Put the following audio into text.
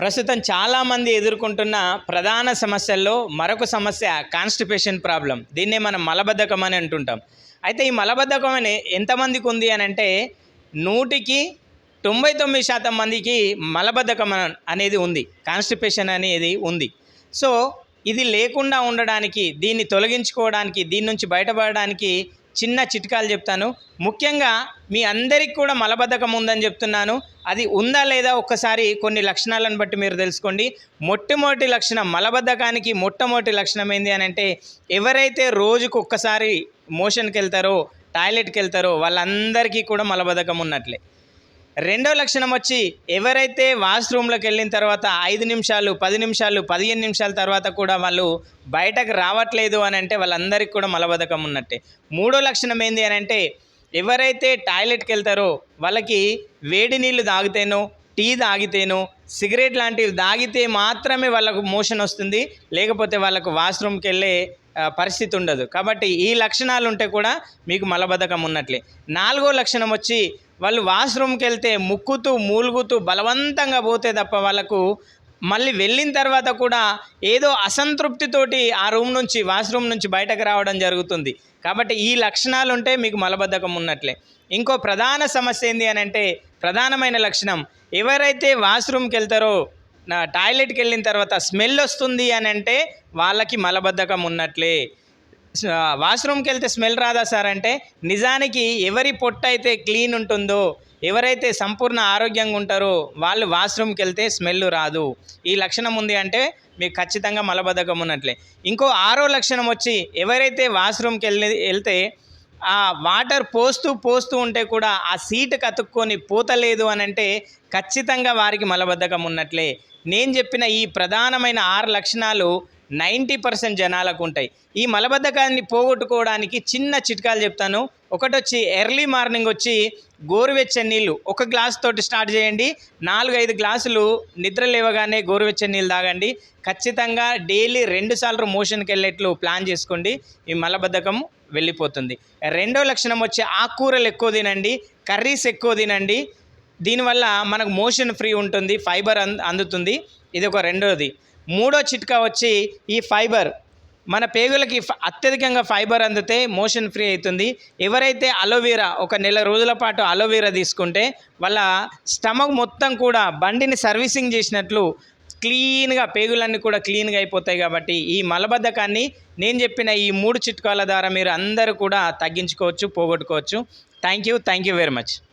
ప్రస్తుతం చాలామంది ఎదుర్కొంటున్న ప్రధాన సమస్యల్లో మరొక సమస్య కాన్స్టిపేషన్ ప్రాబ్లం దీన్నే మనం మలబద్ధకం అని అంటుంటాం. అయితే ఈ మలబద్ధకం అనే ఎంతమందికి ఉంది అని అంటే నూటికి తొంభై తొమ్మిది శాతం మందికి మలబద్ధకం అనేది ఉంది. కాన్స్టిపేషన్ అనేది ఉంది. సో ఇది లేకుండా ఉండడానికి దీన్ని తొలగించుకోవడానికి దీని నుంచి బయటపడడానికి చిన్న చిట్కాలు చెప్తాను. ముఖ్యంగా మీ అందరికి కూడా మలబద్ధకం ఉందని చెప్తున్నాను. అది ఉందా లేదా ఒక్కసారి కొన్ని లక్షణాలను బట్టి మీరు తెలుసుకోండి. మొట్టమొదటి లక్షణం మలబద్ధకానికి మొట్టమొదటి లక్షణం ఏంది అని అంటే ఎవరైతే రోజుకు ఒక్కసారి మోషన్కి వెళ్తారో టాయిలెట్కి వెళ్తారో వాళ్ళందరికీ కూడా మలబద్ధకం ఉన్నట్లే. రెండో లక్షణం వచ్చి ఎవరైతే వాష్రూమ్లోకి వెళ్ళిన తర్వాత ఐదు నిమిషాలు పది నిమిషాలు పదిహేను నిమిషాల తర్వాత కూడా వాళ్ళు బయటకు రావట్లేదు అని అంటే వాళ్ళందరికీ కూడా మలబద్ధకం ఉన్నట్టే. మూడో లక్షణం ఏంది అని అంటే ఎవరైతే టాయిలెట్కి వెళ్తారో వాళ్ళకి వేడి నీళ్ళు తాగితేనో టీ తాగితేనో సిగరెట్ లాంటివి తాగితే మాత్రమే వాళ్ళకు మోషన్ వస్తుంది. లేకపోతే వాళ్ళకు వాష్రూమ్కి వెళ్ళే పరిస్థితి ఉండదు. కాబట్టి ఈ లక్షణాలు ఉంటే కూడా మీకు మలబద్ధకం ఉన్నట్లే. నాలుగో లక్షణం వచ్చి వాళ్ళు వాష్రూమ్కి వెళ్తే ముక్కుతూ మూలుగుతూ బలవంతంగా పోతే తప్ప వాళ్ళకు మళ్ళీ వెళ్ళిన తర్వాత కూడా ఏదో అసంతృప్తితోటి ఆ రూమ్ నుంచి వాష్రూమ్ నుంచి బయటకు రావడం జరుగుతుంది. కాబట్టి ఈ లక్షణాలు ఉంటే మీకు మలబద్ధకం ఉన్నట్లే. ఇంకో ప్రధాన సమస్య ఏంది అని అంటే ప్రధానమైన లక్షణం ఎవరైతే వాష్రూమ్కి వెళ్తారో టాయిలెట్కి వెళ్ళిన తర్వాత స్మెల్ వస్తుంది అని అంటే వాళ్ళకి మలబద్ధకం ఉన్నట్లే. వాష్రూమ్కి వెళ్తే స్మెల్ రాదా సార్ అంటే నిజానికి ఎవరి పొట్ట అయితే క్లీన్ ఉంటుందో ఎవరైతే సంపూర్ణ ఆరోగ్యంగా ఉంటారో వాళ్ళు వాష్రూమ్కి వెళ్తే స్మెల్ రాదు. ఈ లక్షణం ఉంది అంటే మీకు ఖచ్చితంగా మలబద్ధకం ఉన్నట్లే. ఇంకో ఆరో లక్షణం వచ్చి ఎవరైతే వాష్రూమ్కి వెళ్ళి వెళ్తే ఆ వాటర్ పోస్తూ పోస్తూ ఉంటే కూడా ఆ సీటు కతుక్కొని పోతలేదు అని అంటే ఖచ్చితంగా వారికి మలబద్ధకం ఉన్నట్లే. నేను చెప్పిన ఈ ప్రధానమైన ఆరు లక్షణాలు నైంటీ పర్సెంట్ జనాలకు ఉంటాయి. ఈ మలబద్ధకాన్ని పోగొట్టుకోవడానికి చిన్న చిట్కాలు చెప్తాను. ఒకటి వచ్చి ఎర్లీ మార్నింగ్ వచ్చి గోరువెచ్చని నీళ్ళు ఒక గ్లాస్ తోటి స్టార్ట్ చేయండి. నాలుగు ఐదు గ్లాసులు నిద్ర లేవగానే గోరువెచ్చని నీళ్ళు తాగండి. ఖచ్చితంగా డైలీ రెండు సార్లు మోషన్కి వెళ్ళేట్లు ప్లాన్ చేసుకోండి. ఈ మలబద్ధకం వెళ్ళిపోతుంది. రెండో లక్షణం వచ్చి ఆకుకూరలు ఎక్కువ తినండి. కర్రీస్ ఎక్కువ తినండి. దీనివల్ల మనకు మోషన్ ఫ్రీ ఉంటుంది. ఫైబర్ అందుతుంది. ఇది ఒక రెండోది. మూడో చిట్కా వచ్చి ఈ ఫైబర్ మన పేగులకి ఫ- అత్యధికంగా ఫైబర్ అందితే మోషన్ ఫ్రీ అవుతుంది. ఎవరైతే అలోవీరా ఒక నెల రోజుల పాటు అలోవీరా తీసుకుంటే వాళ్ళ స్టమక్ మొత్తం కూడా బండిని సర్వీసింగ్ చేసినట్లు క్లీన్గా పేగులన్నీ కూడా క్లీన్గా అయిపోతాయి కాబట్టి ఈ మలబద్ధకాన్ని నేను చెప్పిన ఈ మూడు చిట్కాల ద్వారా మీరు అందరూ కూడా తగ్గించుకోవచ్చు పోగొట్టుకోవచ్చు. Thank you thank you very much.